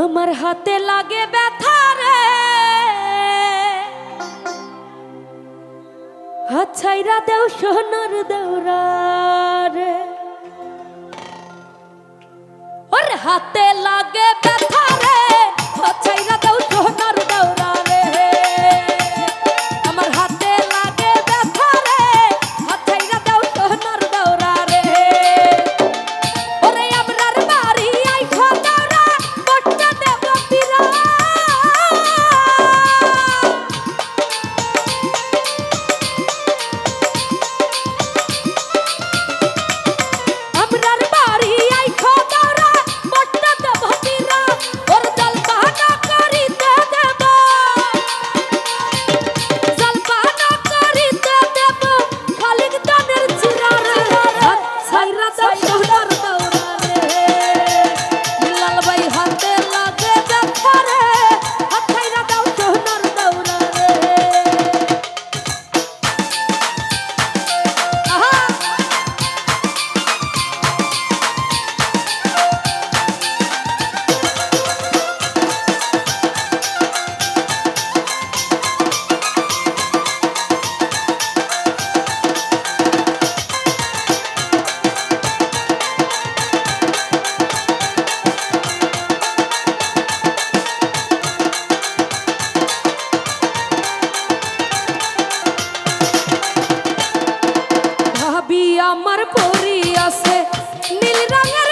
আমার হাতে লাগে ব্যথা রে। হাত ছাইরা দেও সোনার দেওরা রে। ওর হাতে লাগে Sairata. পরি আছে নীল রঙের